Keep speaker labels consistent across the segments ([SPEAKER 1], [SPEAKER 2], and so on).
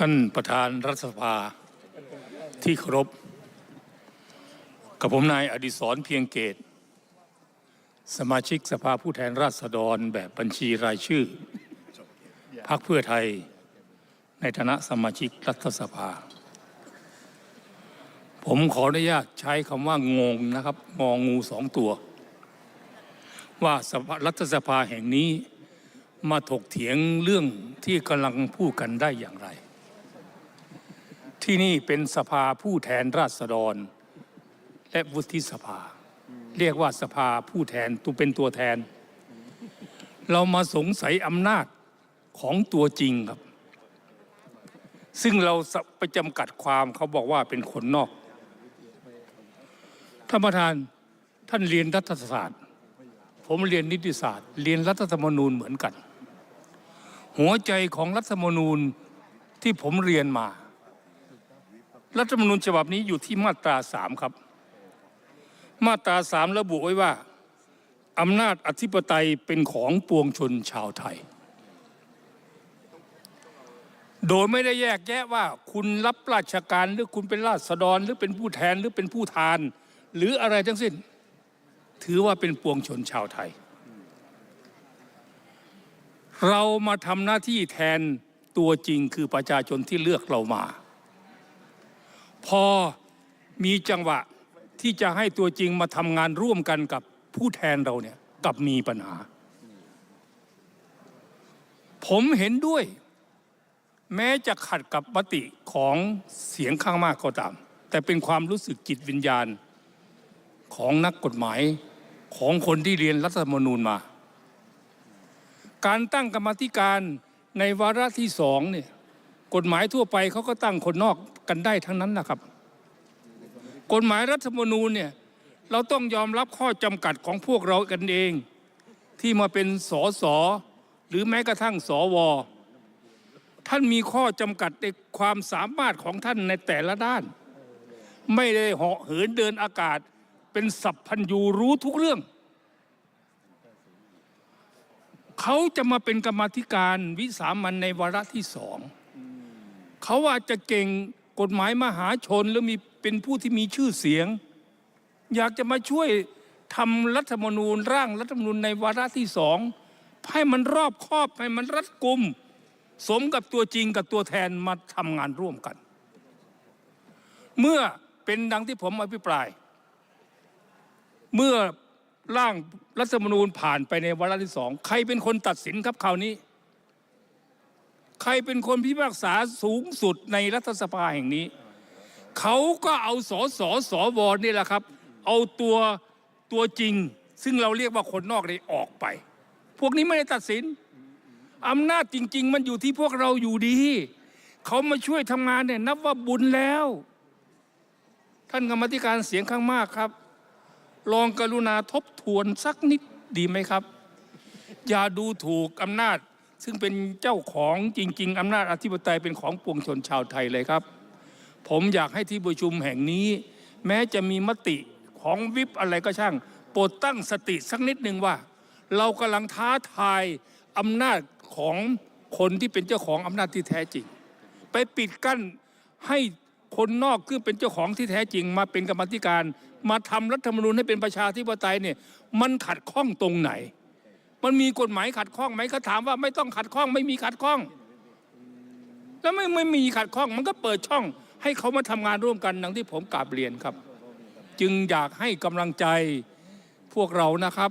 [SPEAKER 1] ท่านประธานรัฐสภาที่เคารพกับผมนายอดิศรเพียงเกต สมาชิกสภาผู้แทนราษฎรแบบบัญชีรายชื่อพรรคเพื่อไทย ในฐานะสมาชิกรัฐสภา ผมขออนุญาตใช้คำว่างงนะครับงองูสองตัว ว่าสภารัฐสภาแห่งนี้มาถกเถียงเรื่องที่กำลังพูดกันได้อย่างไร ที่นี่เป็นสภาผู้แทนราษฎร และวุฒิสภา เรียกว่าสภาผู้แทนตัวเป็นตัวแทน เรามาสงสัยอำนาจของตัวจริงครับ ซึ่งเราไปจำกัดความเขาบอกว่าเป็นคนนอกท่านประธานท่านเรียนรัฐศาสตร์ ผมเรียนนิติศาสตร์ เรียนรัฐธรรมนูญเหมือนกัน หัวใจของรัฐธรรมนูญที่ผมเรียนมา รัฐธรรมนูญฉบับนี้อยู่ที่มาตราสามครับ มาตราสามระบุไว้ว่าอำนาจอธิปไตยเป็นของปวงชนชาวไทย โดยไม่ได้แยกแยะว่าคุณรับราชการหรือคุณเป็นราษฎรหรือเป็นผู้แทนหรือเป็นผู้ทาน หรืออะไรทั้งสิ้น ถือว่าเป็นปวงชนชาวไทย เรามาทำหน้าที่แทนตัวจริงคือประชาชนที่เลือกเรามา พอมีจังหวะที่จะให้ตัวจริงมาทำงานร่วมกันกับผู้แทนเราเนี่ยกับมีปัญหา ผมเห็นด้วย แม้จะขัดกับมติของเสียงข้างมากก็ตาม แต่เป็นความรู้สึกจิตวิญญาณของนักกฎหมายของคนที่เรียนรัฐธรรมนูญมา การตั้งกรรมธิการในวาระที่สองเนี่ย กฎหมายทั่วไปเขาก็ตั้งคนนอกกันได้ทั้งนั้นนะครับ กฎหมายรัฐธรรมนูญเนี่ยเราต้องยอมรับข้อจำกัดของพวกเรากันเอง ที่มาเป็นสอสอหรือแม้กระทั่งสอวอท่านมีข้อจำกัดในความสามารถของท่านในแต่ละด้าน ไม่ได้เหาะเหินเดินอากาศ เป็นสัพพัญญูรู้ทุกเรื่อง เขาจะมาเป็นกรรมธิการวิสามันในวาระที่สอง เขาอาจจะเก่งกฎหมายมหาชนแล้วมีเป็นผู้ที่มีชื่อเสียง อยากจะมาช่วยทำรัฐธรรมนูญร่างรัฐธรรมนูญในวาระที่สองให้มันรอบครอบให้มันรัดกุม สมกับตัวจริงกับตัวแทนมาทำงานร่วมกัน เมื่อเป็นดังที่ผมอภิปราย เมื่อร่างรัฐธรรมนูญผ่านไปในวาระที่สอง ใครเป็นคนตัดสินครับคราวนี้ ใครเป็นคนพิพากษาสูงสุดในรัฐสภาแห่งนี้ เขาก็เอาสอสอสอวอนี่แหละครับ เอาตัวตัวจริง ซึ่งเราเรียกว่าคนนอกเลยออกไป พวกนี้ไม่ได้ตัดสินอำนาจจริง ๆ มันอยู่ที่พวกเราอยู่ดี เขามาช่วยทำงานเนี่ยนับว่าบุญแล้ว ท่านกรรมธิการเสียงข้างมากครับ ลองกรุณาทบทวนสักนิดดีไหมครับ อย่าดูถูกอำนาจ ซึ่งเป็นเจ้าของจริง ๆอำนาจอธิปไตยเป็นของปวงชนชาวไทยเลยครับ ผมอยากให้ที่ประชุมแห่งนี้ แม้จะมีมติของวิปอะไรก็ช่าง โปรดตั้งสติสักนิดหนึ่งว่า เรากำลังท้าทายอำนาจของคนที่เป็นเจ้าของอำนาจที่แท้จริง ไปปิดกั้นให้คนนอกซึ่งเป็นเจ้าของที่แท้จริง มาเป็นกรรมธิการ มาทำรัฐธรรมนูญให้เป็นประชาธิปไตยเนี่ยมันขัดข้องตรงไหน มันมีกฎหมายขัดข้องไหมเขาถามว่าไม่ต้องขัดข้อง ไม่มีขัดข้อง แล้วไม่ไม่มีขัดข้อง มันก็เปิดช่อง ให้เขามาทำงานร่วมกันดังที่ผมกราบเรียนครับ จึงอยากให้กำลังใจพวกเรานะครับ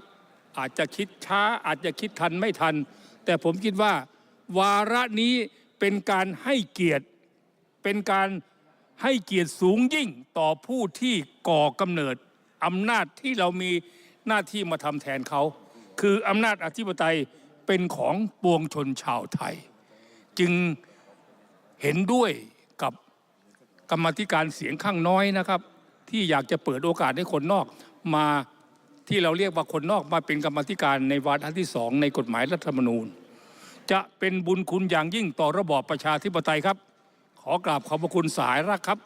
[SPEAKER 1] อาจจะคิดช้าอาจจะคิดทันไม่ทัน แต่ผมคิดว่า วาระนี้เป็นการให้เกียรติ เป็นการให้เกียรติสูงยิ่งต่อผู้ที่ก่อกำเนิดอำนาจที่เรามีหน้าที่มาทำแทนเขา คืออำนาจอธิปไตยเป็นของปวงชนชาวไทย จึงเห็นด้วยกับกรรมธิการเสียงข้างน้อยนะครับ ที่อยากจะเปิดโอกาสให้คนนอกมาที่เราเรียกว่าคนนอกมาเป็นกรรมธิการในวาระที่สองในกฎหมายรัฐธรรมนูญ จะเป็นบุญคุณอย่างยิ่งต่อระบอบประชาธิปไตยครับ ขอกราบขอบพระคุณสายรักครับ